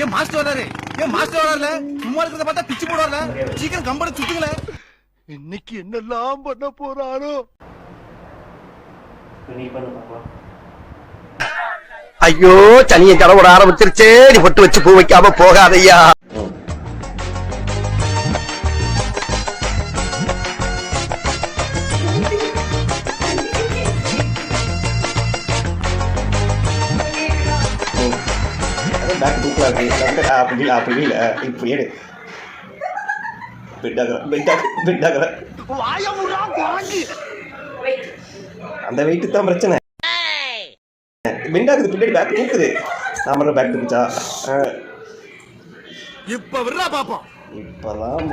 ஏன் மாஸ்டர் வராரு ஏன் மாஸ்டர் வராருல சும்மா இருக்கிறத பார்த்தா பிச்சு போடுவார்ல? சீக்கிரம் கம்பெனி சுத்துங்களேன் இன்னைக்கு என்னெல்லாம் பண்ண போறாரோ? ஐயோ சனியை கடவுட ஆரம்பிச்சிருச்சே. நீ பொட்டு வச்சு பூ வைக்காம போகாதையா பேக் தூக்கலாம் இருக்கு அப்படி இல்லை அப்படி இப்படி எடு அந்த வெயிட்டு தான் பிரச்சனை பெண்ட் ஆகுது பின்னாடி பேக் தூக்குது பண்ண பேக் தூக்குச்சா இப்ப விடுறா பாப்போம் இப்பதான்